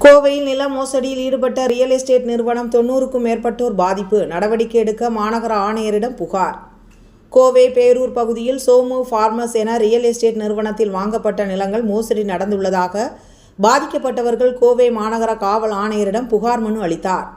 கோவையில் நில மோசடியில் ஈடுபட்ட ரியல் எஸ்டேட் நிறுவனம் தொண்ணூறுக்கும் மேற்பட்டோர் பாதிப்பு. நடவடிக்கை எடுக்க மாநகர ஆணையரிடம் புகார். கோவை பேரூர் பகுதியில் சோமு ஃபார்மஸ் என ரியல் எஸ்டேட் நிறுவனத்தில் வாங்கப்பட்ட நிலங்கள் மோசடி நடந்துள்ளதாக பாதிக்கப்பட்டவர்கள் கோவை மாநகர காவல் ஆணையரிடம் புகார் மனு அளித்தார்.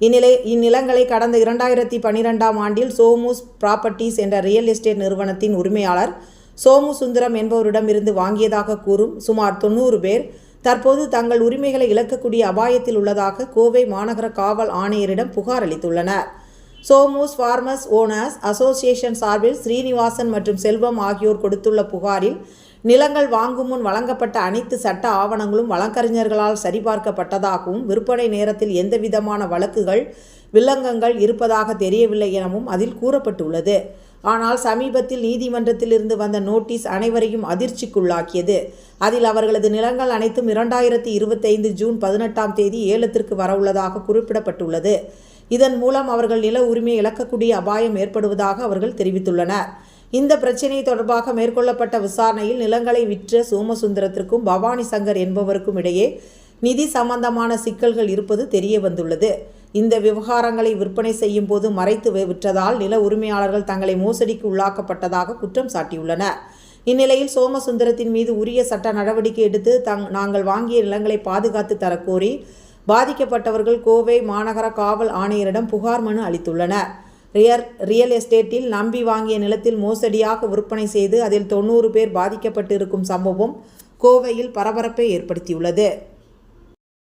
இந்நிலை இந்நிலங்களை கடந்த இரண்டாயிரத்தி பன்னிரெண்டாம் ஆண்டில் சோமுஸ் ப்ராப்பர்ட்டிஸ் என்ற ரியல் எஸ்டேட் நிறுவனத்தின் உரிமையாளர் சோமு சுந்தரம் என்பவரிடமிருந்து வாங்கியதாக கூறும் சுமார் தொண்ணூறு பேர் தற்போது தங்கள் உரிமைகளை இழக்கக்கூடிய அபாயத்தில் உள்ளதாக கோவை மாநகர காவல் ஆணையரிடம் புகார் அளித்துள்ளனர். சோமூஸ் ஃபார்மர்ஸ் ஓனர்ஸ் அசோசியேஷன் சார்பில் ஸ்ரீனிவாசன் மற்றும் செல்வம் ஆகியோர் கொடுத்துள்ள புகாரில் நிலங்கள் வாங்கும் முன் வழங்கப்பட்ட அனைத்து சட்ட ஆவணங்களும் வழக்கறிஞர்களால் சரிபார்க்கப்பட்டதாகவும் விற்பனை நேரத்தில் எந்தவிதமான வழக்குகள் வில்லங்கங்கள் இருப்பதாக தெரியவில்லை எனவும் அதில் கூறப்பட்டுள்ளது. ஆனால் சமீபத்தில் நீதிமன்றத்திலிருந்து வந்த நோட்டீஸ் அனைவரையும் அதிர்ச்சிக்குள்ளாக்கியது. அதில் அவர்களது நிலங்கள் அனைத்தும் இரண்டாயிரத்தி இருபத்தைந்து ஜூன் பதினெட்டாம் தேதி ஏலத்திற்கு வரவுள்ளதாக குறிப்பிடப்பட்டுள்ளது. இதன் மூலம் அவர்கள் நில உரிமை இழக்கக்கூடிய அபாயம் ஏற்படுவதாக அவர்கள் தெரிவித்துள்ளனர். இந்த பிரச்சினை தொடர்பாக மேற்கொள்ளப்பட்ட விசாரணையில் நிலங்களை விற்ற சோமசுந்தரத்திற்கும் பவானி சங்கர் என்பவருக்கும் இடையே நிதி சம்பந்தமான சிக்கல்கள் இருப்பது தெரிய வந்துள்ளது. இந்த விவகாரங்களை விற்பனை செய்யும் போது மறைத்து விற்றதால் நில உரிமையாளர்கள் தங்களை மோசடிக்கு உள்ளாக்கப்பட்டதாக குற்றம் சாட்டியுள்ளனர். இந்நிலையில் சோமசுந்தரத்தின் மீது உரிய சட்ட நடவடிக்கை எடுத்து தங் நாங்கள் வாங்கிய நிலங்களை பாதுகாத்து தரக்கோரி பாதிக்கப்பட்டவர்கள் கோவை மாநகர காவல் ஆணையரிடம் புகார் மனு அளித்துள்ளனர். ரியர் ரியல் எஸ்டேட்டில் நம்பி வாங்கிய நிலத்தில் மோசடியாக விற்பனை செய்து அதில் தொண்ணூறு பேர் பாதிக்கப்பட்டிருக்கும் சம்பவம் கோவையில் பரபரப்பை ஏற்படுத்தியுள்ளது.